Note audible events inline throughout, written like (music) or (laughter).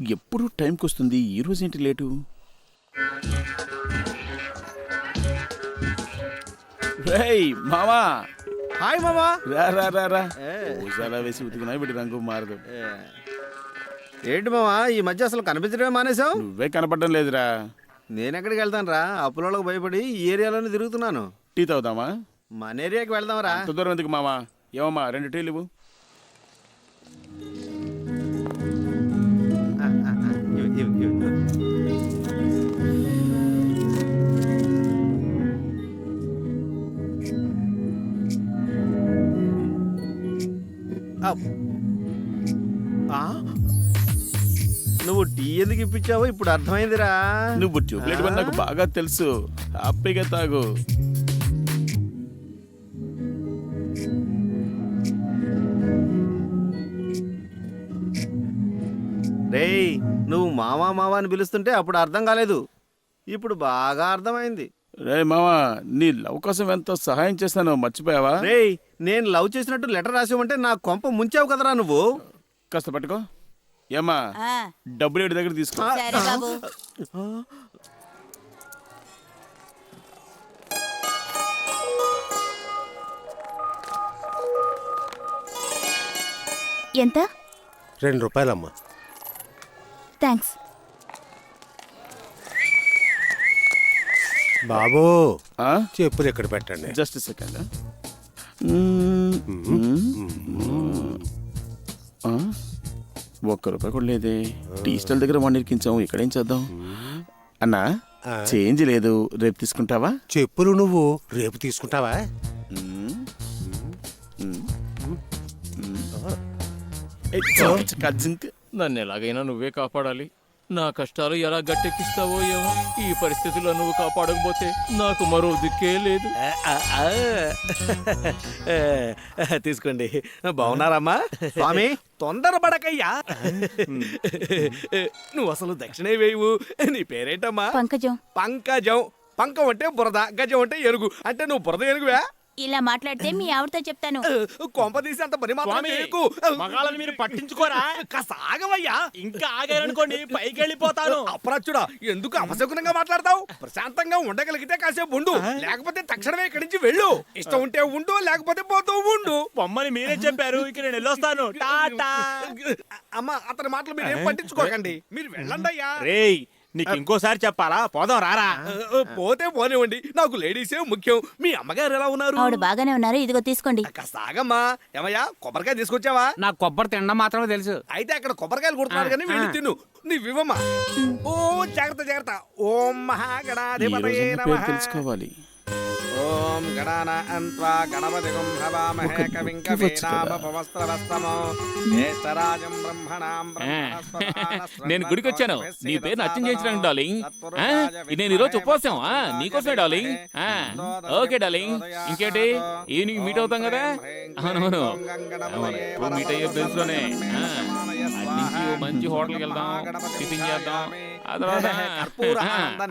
ఎప్పుడు టైంకి వస్తుంది ఈ రోజు ఏంటి లేటు? రేయ్ మామా! హాయ్ మామా! రా రా రా రా. వేసి ఉతికినా వీడి రంగు మారదు. ఏంటి మామా ఈ మధ్య అసలు కనిపించడమే మానేశావు? నువ్వే కనపడడం లేదురా. నేను ఎక్కడికి వెళ్తాను రా అప్పులోళ్ళకి భయపడి ఈ ఏరియాలోనే తిరుగుతున్నాను. టీ తాగుదామా మన ఏరియాకి వెళ్దాం రా దూరం ఎందుకు మామా? ఏమమ్మా రెండు టీలు ఇవ్వు. నువ్వు టీ ఎందుకు ఇప్పించావో ఇప్పుడు అర్థమైందిరా. నువ్వు ట్యూబ్లైట్ వల్ల నాకు బాగా తెలుసు. హ్యాపీగా తాగు. మావా మావా అని పిలుస్తుంటే అప్పుడు అర్థం కాలేదు. ఇప్పుడు బాగా అర్థమైంది. రే మామా నీ లవ్ కోసం ఎంతో సహాయం చేస్తాను మర్చిపోయావా? రేయ్ నేను లవ్ చేసినట్టు లెటర్ రాసావంటే నా కొంప ముంచావు కదరా నువ్వు? కాస్త పట్టుకో. ఏమ్మా ఆ, డబ్బులు ఏడు దగ్గర తీసుకో. సరే బాబు. ఎంత? రెండు రూపాయలమ్మా. థ్యాంక్స్ బాబు? చెప్పులు ఇక్కడ పెట్టండి. జస్ట్ సెకండ్ ఒక్క రూపాయి కూడా లేదే. టీ స్టాల్ దగ్గర వన్ ఇరికించాము ఇక్కడ ఏం చేద్దాం అన్నా. చేంజ్ లేదు. రేపు తీసుకుంటావా? చెప్పులు నువ్వు రేపు తీసుకుంటావా. నన్ను ఎలాగైనా నువ్వే కాపాడాలి. నా కష్టాలు ఎలా గట్టెక్కిస్తావో ఏమో. ఈ పరిస్థితుల్లో నువ్వు కాపాడకపోతే నాకు మరో దిక్కే లేదు. తీసుకోండి. బాగున్నారమ్మా? స్వామి తొందరపడకయ్యా. నువ్వు అసలు దక్షిణే వేయవు. నీ పేరేంటమ్మా? పంకజం. పంకజం. పంకం అంటే బురద గజం అంటే ఎరుగు. అంటే నువ్వు బురద ఎరుగువా? ఇలా మాట్లాడితే మీ ఆవిడతో చెప్తాను. కొంప తీసి అంత పని మాత్రం చేయకు. మగాళ్ళని మీరు పట్టించుకోరా? కాస్త ఆగవయ్యా. ఇంకా ఆగారనుకోండి పైకి వెళ్ళిపోతాను అప్రాచుడా ఎందుకు అపశకునంగా మాట్లాడతావు? ప్రశాంతంగా ఉండగలిగితే కాసేపు ఉండు. లేకపోతే తక్షణమే ఇక్కడి నుంచి వెళ్ళు. ఇష్టం ఉంటే ఉండు లేకపోతే పోతూ ఉండు. పొమ్మని మీరే చెప్పారు ఇక నేను వెళ్ళొస్తాను. టాటా. అమ్మా అతని మాటలు మీరు ఏం పట్టించుకోకండి. మీరు వెళ్ళండి అయ్యా. రేయ్ నీకు ఇంకోసారి చెప్పాలా? పోదాం రారా. పోతే పోనివ్వండి. నాకు లేడీసే ముఖ్యం. మీ అమ్మగారు ఎలా ఉన్నారు? ఆవిడ బాగానే ఉన్నారు. ఇదిగో తీసుకోండి. కాస్త ఆగమ్మా ఏమయ్యా కొబ్బరికాయ తీసుకొచ్చావా? నాకు కొబ్బరి తినడం మాత్రమే తెలుసు. అయితే అక్కడ కొబ్బరికాయలు కొడుతున్నారు కానీ వెళ్ళి తిను. నీవివ్వమ్మా. ఓ జాగ్రత్త జాగ్రత్త. ఓం పేరు తెలుసుకోవాలి. ఓం గణాన అంత్వా గణపతి హవామహే కవిం. కవీనామపవస్త్రవస్తమో జ్యేష్ఠరాజం బ్రహ్మణాం నేను గుడికి వచ్చాను. నీ పేరు అచ్చం చేయించడానికి డార్లింగ్. నేను ఈరోజు ఉపవాసం. నీకోసమే డార్లింగ్. ఆ, ఓకే డార్లింగ్. ఇంకేంటి? ఈవినింగ్ మీట్ అవుతాం కదా? అవునవును. మీట్ అయ్యే ప్లేస్లోనే. ఆ, అటు నుంచి ఓ మంచి హోటల్కి వెళ్దాం. టిఫిన్ చేద్దాం. (laughs) ఆ తర్వాత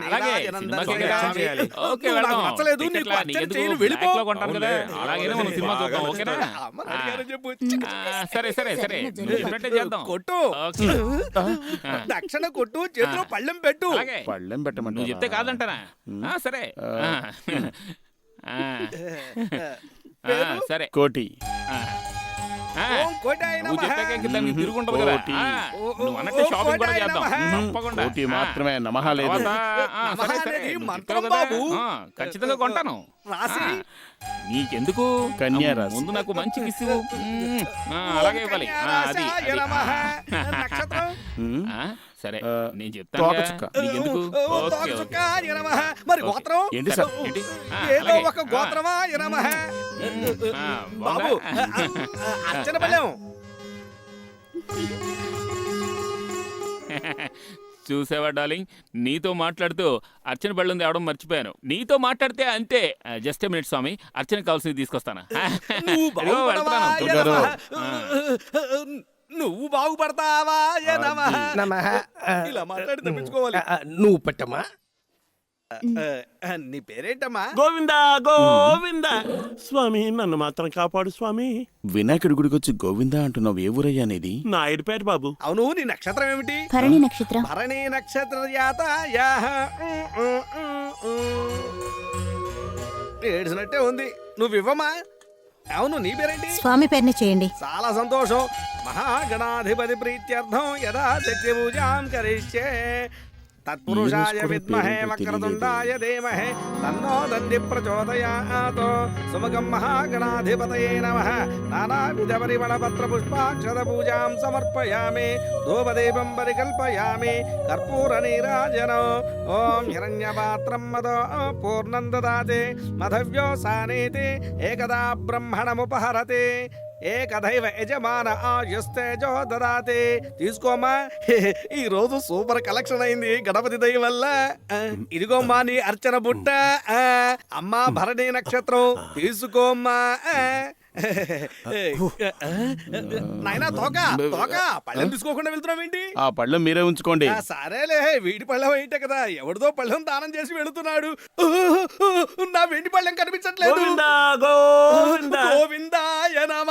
అలాగే సినిమాకి స్వామి కదా? అర్చన చేయాలి. ఓకే నువ్వు నాకు వెళ్దాం నచ్చలేదు, నీకు టికెట్లా అర్చన నీకెందుకు? చేయను, వెళ్ళిపో. బ్లాక్లో కొంటాను కదా అలాగే మనం సినిమా చూద్దాం ఓకేనా అమ్మ ఆ. అడిగారని చెప్పు. ఆ, సరే సరే సరే నువ్వు చెప్పినట్టే చేద్దాం కొట్టు ఓకే ఆ, (laughs) దక్షిణ కొట్టు చేతిలో పళ్ళెం పెట్టు అలాగే పళ్ళెం పెట్టమంటావా? నువ్వు చెప్తే కాదంటారా ఆ, సరే ఆ. ఆ. (laughs) ఆ, సరే కోటి ఆ. ఓం కోటాయ నమః. కోటి. కోటి. మాత్రమే నమహ లేదు నమః అనేది మంత్రం బాబు. ఖచ్చితంగా కొంటాను రాసి? ఆ, నీకెందుకు కన్యా రాశి. ముందు నాకు మంచి కిసి అలాగే ఇవ్వాలి ఆ, అది అది. నక్షత్రం. ఆ, సరే ఆ, నేను చెప్తాను తోకచుక్క. Okay, okay. మరి. గోత్రం ఏంటి సార్? ఏంటి? ఆ, ఏదో అలాగే. ఒక గోత్రమా. ఆ, బాబు బాగుందా? అర్చన బలం చూసావా డార్లింగ్ నీతో మాట్లాడుతూ అర్చన బళ్ళం తేవడం మర్చిపోయాను నీతో మాట్లాడితే అంతే జస్ట్ మినిట్ స్వామి అర్చన కావాల్సింది తీసుకొస్తాను నువ్వు ఇదిగో బాగుపడవా వెళ్తున్నాను. గారు. నువ్వు బాగుపడతావా? నమః. ఇలా మాట్లాడి తప్పించుకోవాలి. నువ్వు పెట్టమ్మా. ఆ, నీ పేరేంటమ్మా? గోవిందా గోవిందా. స్వామి నన్ను మాత్రం కాపాడు స్వామి. వినాయకుడి గుడికి వచ్చి గోవిందా అంటున్నావు ఏ ఊరయ్యా అనేది? నాయుడుపేట బాబు. అవును నీ నక్షత్రం ఏమిటి? భరణి నక్షత్రం. భరణి నక్షత్ర జాత. ఏడ్చినట్టే ఉంది. నువ్వు ఇవ్వమా అవును నీ పేరేంటి? స్వామి పేరుని చేయండి. చాలా సంతోషం. మహాగణాధిపతి ప్రీత్యర్థం యదా శక్తి పూజాం కరిష్యే. తత్పురుషాయ విద్మహే వక్రతుండాయ ధీమహే. తన్నో దండి ప్రచోదయాత్. సుమగం మహాగణాధిపతయే నమః. నానావిధ పరిమళ పత్ర పుష్పాక్షత పూజాం సమర్పయామి. ధూపదీపం పరికల్పయామి. కర్పూర నీరాజనం. ఓం హిరణ్యపాత్రం మదో పూర్ణం దదాతి మధవ్యో సానేతి. ఏకదా బ్రహ్మణముపహరతి. ఏకదైవ యజమాన ఆయుస్తేజో దదాతి తీసుకోమ్మా. (laughs) ఈ రోజు సూపర్ కలెక్షన్ అయింది గణపతి దయ వల్ల. ఇదిగోమ్మా నీ అర్చన బుట్ట. అమ్మా భరణి నక్షత్రం తీసుకోమ్మా. నాయనా తోక తోక పళ్ళెం తీసుకోకుండా వెళ్తున్నావు ఏంటి? ఆ పళ్ళెం మీరే ఉంచుకోండి. సరేలే వీడి పళ్ళెం ఏంటే కదా ఎవరిదో పళ్ళెం దానం చేసి వెళుతున్నాడు. నా వెండి పళ్ళెం కనిపించట్లేదు. గోవిందా గోవిందా. గోవిందాయ నమ.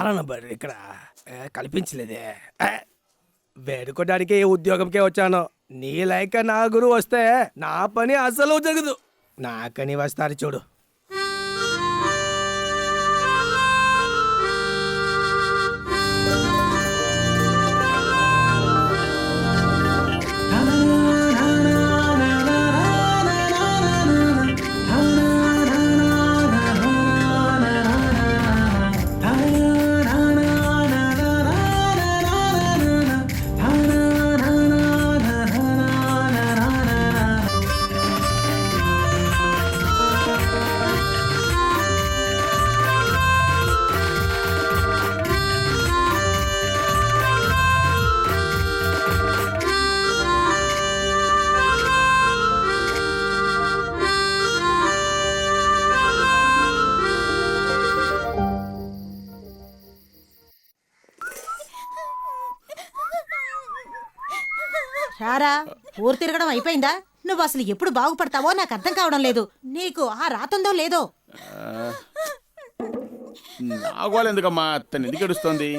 ఆరనబడి ఇక్కడ ఏ, కల్పించలేదే. వేడుకోవడానికి ఉద్యోగంకే వచ్చాను. నీ లైక నా గురువు వస్తే నా పని అసలు జరగదు. నాకని వస్తారు చూడు. ఊరు తిరగడం అయిపోయిందా? నువ్వు అసలు ఎప్పుడు బాగుపడతావో నాకు అర్థం కావడం లేదు. నీకు ఆ రాతుందో లేదో? నాగోలు ఎందుకమ్మా? తను ఎందుకు ఏడుస్తోంది?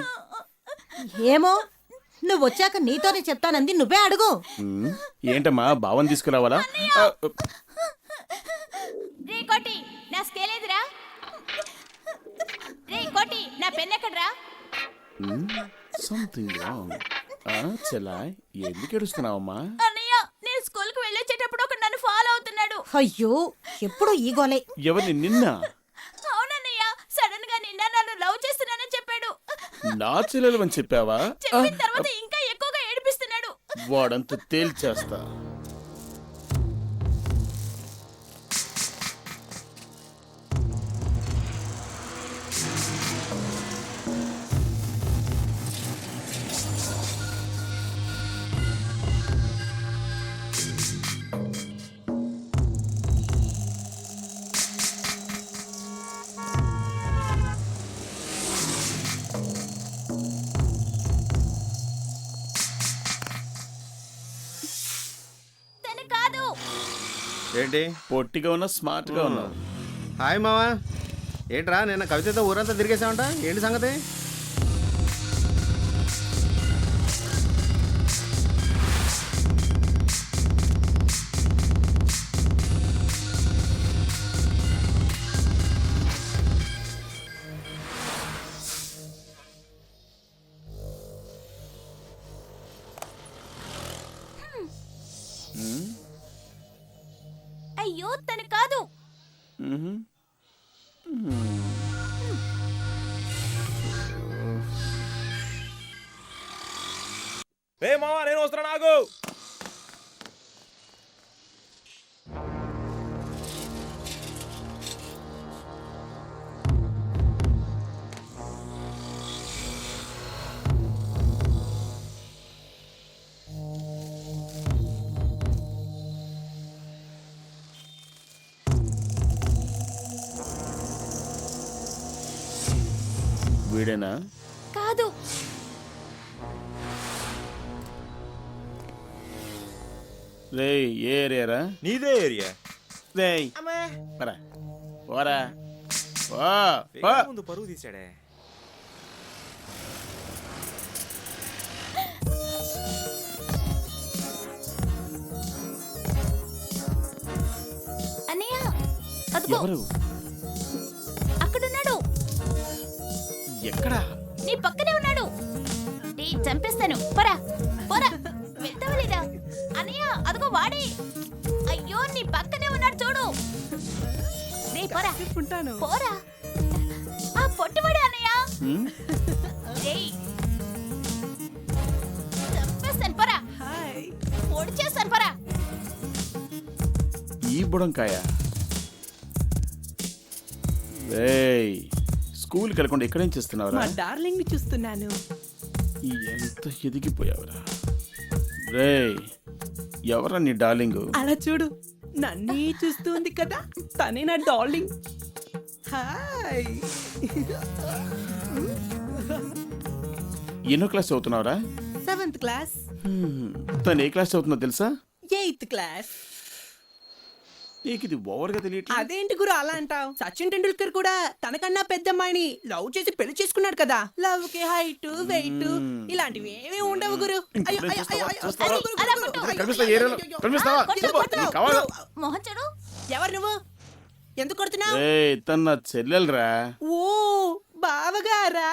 ఏమో? నువ్వు వచ్చాక నీతోనే చెప్తానంది నువ్వే అడుగు. ఏంటమ్మా? భావం తీసుకురావాలా? రే కోటి నా స్కేల్ ఏదిరా? రే కోటి నా పెన్ ఎక్కడ్రా? సంథింగ్ రాంగ్ చెల్లాయ్ ఎందుకు ఏడుస్తున్నావమ్మా అన్నయ్య నేను స్కూల్కు వెళ్ళొచ్చేటప్పుడు ఒక నన్ను ఫాలో అవుతున్నాడు అయ్యో ఎప్పుడు ఈ గోలే. ఎవరిని నిన్న? అవునన్నయ్య సడన్గా నిన్న నన్ను లవ్ చేస్తున్నానని చెప్పాడు. నా చెల్లెలు అని చెప్పావా? చెప్పిన తర్వాత ఇంకా ఎక్కువగా ఏడిపిస్తున్నాడు. వాడంత తేల్చేస్తా. ఏంటి? పొట్టిగా ఉన్నా స్మార్ట్గా ఉన్నావు హాయ్ మావా. ఏంట్రా నిన్న కవితతో ఊరంతా తిరిగేసావంట? ఏంటి సంగతి? తను కాదు. వీడేనా కాదు. రే ఏ ఏరియారా నీదే ఏరియా? రే పరా. పోరా. పో, పో. ముందు పరువు తీసాడే అన్నయ్య అదిగో. ఎవరు? ఎక్కడా? నీ పక్కనే ఉన్నాడు. నీ చంపేస్తాను. పోరా పోరా. వెళ్తావా లేదా? అన్నయ్య అదిగో వాడే. అయ్యో నీ పక్కనే ఉన్నాడు చూడు. నీ పోరా. పోరా. ఆ పొట్టువాడే అన్నయ్య. హ్మ్? రేయ్. చంపేస్తాను పోరా. పొడి చేస్తాను పోరా. ఈ బుడంకాయ. రేయ్. స్కూల్కి వెళ్ళకుండా ఎక్కడేం చేస్తున్నావురా? డార్లింగ్ని చూస్తున్నాను. ఎంత ఎదిగిపోయావురా? రేయ్ ఎవరా నీ డార్లింగ్? అలా చూడు నన్నే చూస్తుంది కదా తనే నా డార్లింగ్. హాయ్. ఎన్నో క్లాస్ చదువుతున్నావురా? Seventh class. హ్మ్. తను ఏ క్లాస్ చదువుతుందో తెలుసా? Eighth class. నీకు ఇది ఓవర్గా తెలియట్లేదు అదేంటి గురు అలా అంటావు సచిన్ టెండూల్కర్ కూడా తనకన్నా పెద్దమ్మాయిని లవ్ చేసి పెళ్ళి చేసుకున్నాడు కదా లవ్కి హైట్ వెయిట్ ఇలాంటివి ఏమీ ఉండవు గురు అయ్యో, ఇప్పుడేం అయ్యో, చేస్తావా? అయ్యో, చేస్తావా? గురు, గురు, అలా గురు, కొట్టు. గురు, కనిపిస్తా అయ్యో, ఏరియాలో అయ్యో, అయ్యో. కనిపిస్తావా కొట్టు, చెప్పు కొట్టు, నీకు కావాలా గురు. మొహం చూడు ఎవరు నువ్వు ఎందుకు కొడుతున్నావు నా చెల్లెలరా ఓ బావగారా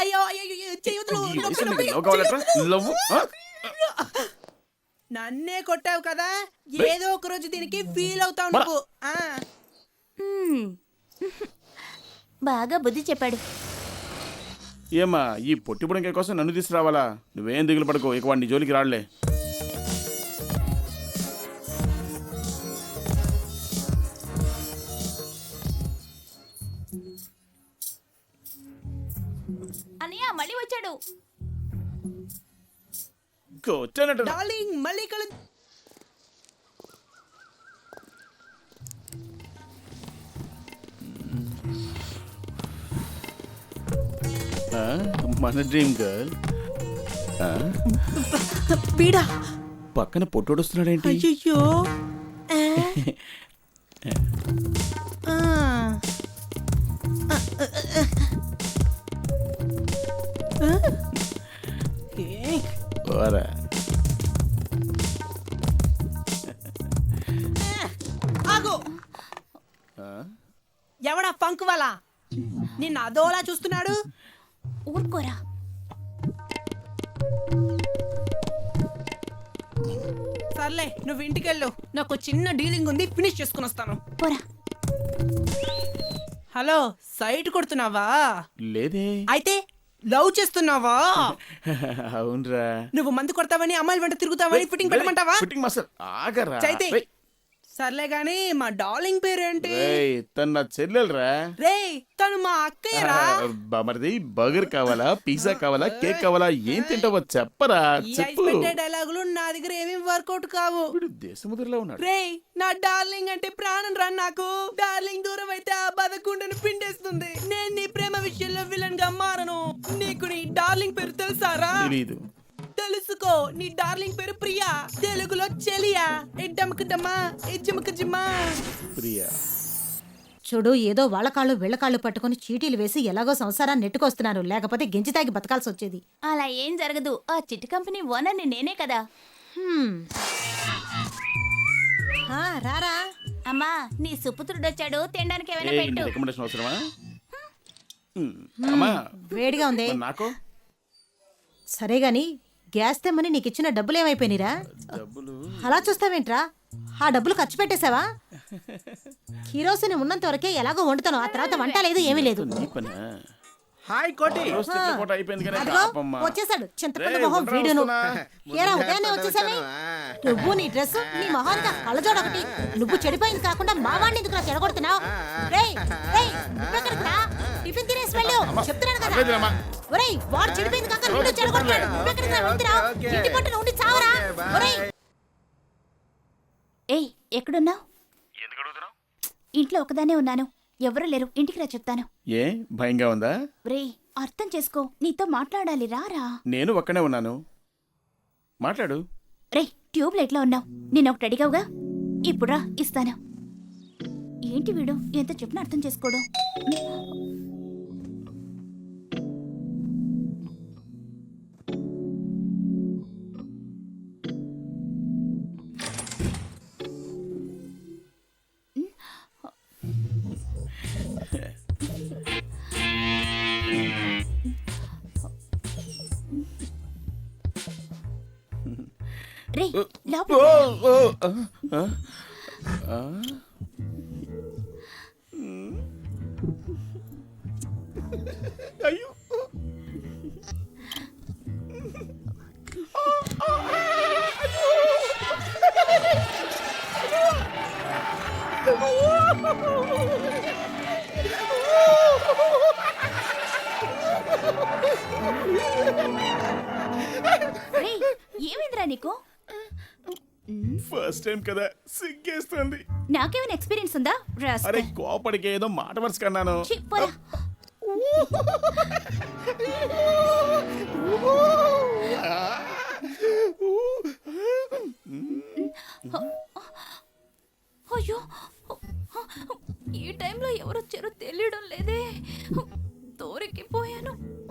అయ్యో అయ్యో అయ్యో, చేయొద్దు, ఈ నొప్పి, వయసులో నొప్పి, నీకు లవ్ కావాలట్రా లవ్ ఆ? నన్నే కొట్టావు కదా? ఏదో ఒక రోజు దీనికి ఫీల్ అవుతావు. నువ్వు. ఆ. బాగా బుద్ధి చెప్పాడు. ఏమా ఈ పొట్టి బుడంకాయ కోసం నన్ను తీసుకురావాలా? నువ్వేం దిగులు పడుకో ఇక వాడిని జోలికి రాడలే అన్నయ్య మళ్ళీ వచ్చాడు. వచ్చానట డార్లింగ్ మళ్ళీ కలు మన డ్రీమ్ గర్ల్. పీడా పక్కన పొట్టోడొస్తున్నాడేంటి అయ్యో (laughs) ఓరా ఆగు. ఆ? ఎవడా పంక్ వాళ్ళ నిన్ను అదోలా చూస్తున్నాడు. ఊరుకోరా. సర్లే నువ్వు ఇంటికెళ్ళు. నాకు చిన్న డీలింగ్ ఉంది ఫినిష్ చేసుకుని వస్తాను. పోరా. హలో సైట్ కొడుతున్నావా? లేదే. అయితే లవ్ చేస్తున్నావా? (laughs) అవునరా. నువ్వు మందు కొడతావని అమ్మాయిల వెంట తిరుగుతావని ఫిట్టింగ్ పెట్టమంటావా? ఫిట్టింగ్ మాస్టర్ ఆగరా. చైతి. సర్లే గాని మా డార్లింగ్ పేరేంటి? రేయ్ తను నా చెల్లెలరా. రేయ్ తను మా అక్కయ్యరా? మరిది బర్గర్ కావాలా పిజ్జా కావాలా కేక్ కావాలా ఏం తింటావో చెప్పరా చెప్పు. డైలాగులు నా దగ్గర ఏమీ వర్కౌట్ కావు. వీడు దేశముద్రలో ఉన్నాడు. రేయ్ నా డార్లింగ్ అంటే ప్రాణం రా నాకు. డార్లింగ్ దూరం అయితే ఆ బతకుండను పిండేస్తుంది. నేను నీ ప్రేమ విషయంలో విలన్గా మారను. నీకు నీ డార్లింగ్ పేరు తెలుసారా? తెలీదు. తెలుసుకో నీ డార్లింగ్ పేరు ప్రియా. తెలుగులో చెలియా. ఎడ్డమక డమ్మా ఎజ్జమక జిమ్మా ప్రియా. చూడు ఏదో వాళ్ళ కాళ్ళు వీళ్ళ కాళ్ళు పట్టుకొని చీటీలు వేసి ఎలాగో సంసారాన్ని నెట్టుకొస్తున్నారు. లేకపోతే గెంజి తాగి బతకాల్సి వచ్చేది. అలా ఏం జరగదు. ఆ చిట్టు కంపెనీ ఓనర్ని నేనే కదా. హ్మ్. ఆ, రారా. అమ్మా నీ సుపుత్రుడు వచ్చాడు తినడానికి ఏమైనా పెట్టు. రికమెండేషన్ అవసరమా? హ్మ్. అమ్మా. వేడిగా ఉంది. మరి నాకు? సరే గాని గ్యాస్ తెమ్మని నీకు ఇచ్చిన డబ్బులు? ఏమైపోయినారా అలా చూస్తావేంట్రా? ఆ డబ్బులు ఖర్చు పెట్టేశావా? కిరోసిన్ ఉన్నంత వరకే ఎలాగో వండుతాను. ఆ తర్వాత వంట లేదు ఏమీ లేదు. హాయ్ కోటి. అదిగో. వచ్చేసాడు. చింతపండు మొహం వీడును? ఏరా ఉదయాన్నే వచ్చేసావే? నువ్వు నీ డ్రెస్ నీ మొహానికి కళ్ళజోడ ఒకటి. నువ్వు చెడిపోయింది కాకుండా మా వాడిని ఎందుకు చెడగొడుతున్నావు? రేయ్ రేయ్ నువ్వెక్కడికి రా? టిఫిన్ తినేసి వెళ్ళు. చెప్తున్నాను కదా. ఒరేయ్ వాడు చెడిపోయింది కాక నువ్వు చెడగొడుతున్నాడు నువ్వెక్కడికి రా వెళ్తురా ఓకే, ఓకే. ఇంటి పట్టున ఉండి చావరా. ఒరేయ్. ఏయ్ ఎక్కడున్నావు? ఇంట్లో ఒకదానే ఉన్నాను. ఎవరు లేరు. ఇంటికి రా చెప్తాను. ఏ భయంగా ఉందా? రేయ్ అర్థం చేసుకో. నీతో మాట్లాడాలి. రారా. నేను ఒక్కనే ఉన్నాను. మాట్లాడు. రే ట్యూబ్ లైట్లో ఉన్నావు. నేను ఒకటి అడిగావుగా? ఇప్పుడు రా ఇస్తాను. ఏంటి వీడు? ఎంత చెప్పిన అర్థం చేసుకోవడం రే. లోపల. అయ్యో. ఏమైందిరా నీకు? ఫస్ట్ టైం కదా సిగ్గేస్తుంది. నాకేమైనా ఎక్స్పీరియన్స్ ఉందా? అరే. కోపడికి ఏదో మాట వరుస కన్నాను. అయ్యో ఈ టైంలో ఎవరు వచ్చారో తెలియడం లేదే. దూరికిపోయాను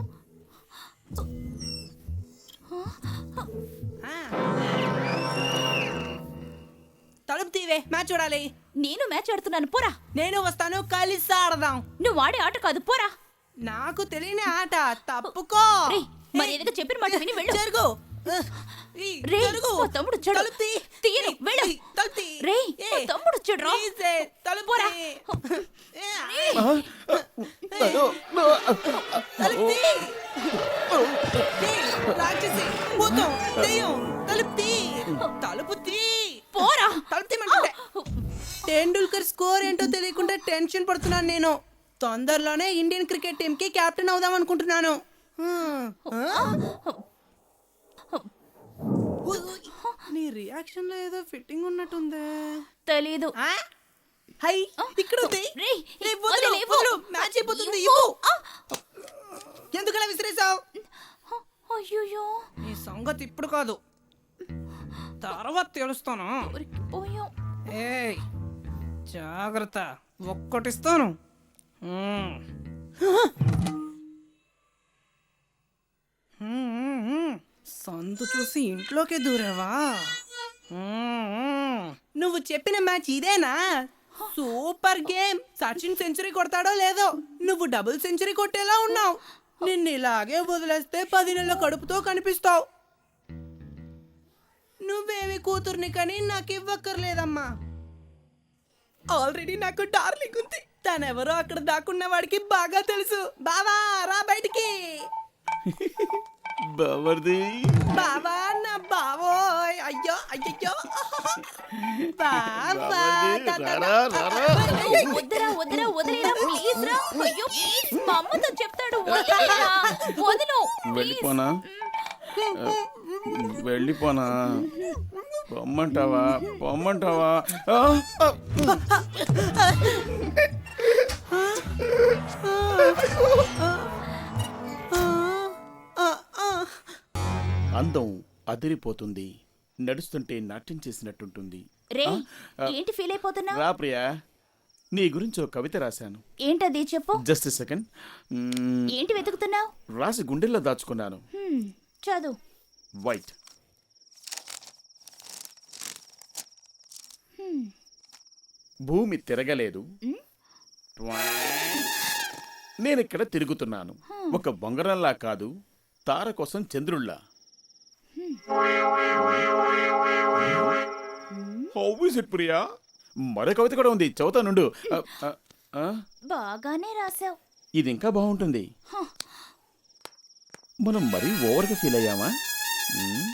తీవే మ్యాచ్ చూడాలి నేను మ్యాచ్ ఆడుతున్నాను పోరా నేను వస్తాను కలిసి ఆడదాం నువ్వు ఆడే ఆట కాదు పోరా నాకు తెలియని ఆట తప్పుకో రే మరి ఏదో చెప్పిన మాట విని వెళ్ళు జరుగు. మా తమ్ముడు వచ్చాడు. తలుపు తీ. తీయను, ఈ, వెళ్ళు. తలుపు తీ. తమ్ముడు రా. ప్లీజ్ ఏ, తలుపు పోరా. తీ. ఏ, తలుపు తీ. తీ, రాక్షసి భూతం దెయ్యం తలుపు తీ తలుపు తీ పోరా టెండూల్కర్ స్కోర్ ఏంటో తెలియకుండా టెన్షన్ పడుతున్నాను నేను. తొందరలోనే ఇండియన్ క్రికెట్ టీం కి కెప్టెన్ అవుదాం అనుకుంటున్నాను? నీ రియాక్షన్లో ఏదో ఫిట్టింగ్ ఉన్నట్టుందే. తెలీదు? హై ఇక్కడ. మ్యాచ్ అయిపోతుంది. ఎందుకలా విసిరేసావు అయ్యో నీ సంగతి ఇప్పుడు కాదు. తర్వాత తెలుస్తాను. ఏయ్. జాగ్రత్త. ఒక్కటిస్తాను. సందు చూసి ఇంట్లోకి దూరావా? నువ్వు చెప్పిన మ్యాచ్ ఇదేనా? Super game. సచిన్ సెంచరీ కొడతాడో లేదో నువ్వు డబుల్ సెంచరీ కొట్టేలా ఉన్నావు. నిన్ను ఇలాగే వదిలేస్తే పది నెలల కడుపుతో కనిపిస్తావు. నువ్వేమి కూతుర్ని కానీ నాకు ఇవ్వక్కర్లేదమ్మా ఆల్రెడీ నాకు డార్లింగ్ ఉంది. తనెవరో అక్కడ దాక్కున్న వాడికి బాగా తెలుసు. బావా రా బయటికి. (laughs) బావర్ది. బావా నా బావోయ్. అయ్యో అయ్యో (laughs) బావా బావర్ది, తా, తా, తా. రారా, రారా. వద్దురా వద్దురా వదిలేరా ప్లీజ్ రా అయ్యో ప్లీజ్ మా అమ్మతో చెప్తాడు (laughs) వదిలేరా. వదిలు ప్లీజ్ వెళ్ళిపోనా? వెళ్ళిపోనా? పొమ్మంటావా? పొమ్మంటావా. అందం అదిరిపోతుంది. నడుస్తుంటే నాట్యం చేసినట్టుంటుంది. రే ఏంటి ఫీల్ అయిపోతున్నావు? రా ప్రియా నీ గురించి ఒక కవిత రాశాను. ఏంటది చెప్పు. Just second. ఏంటి వెతుకుతున్నావు? రాసి గుండెల్లో దాచుకున్నాను. చదువు. వైట్ భూమి తిరగలేదు. నేను ఇక్కడ తిరుగుతున్నాను. ఒక బొంగరంలా కాదు తార కోసం చంద్రుల్లా హౌ. Is it Priya? మరో కవిత కూడా ఉంది. చదువుతా నుండు. బాగానే రాసావు ఇది ఇంకా బాగుంటుంది మనం మరీ ఓవర్గా ఫీల్ అయ్యామా.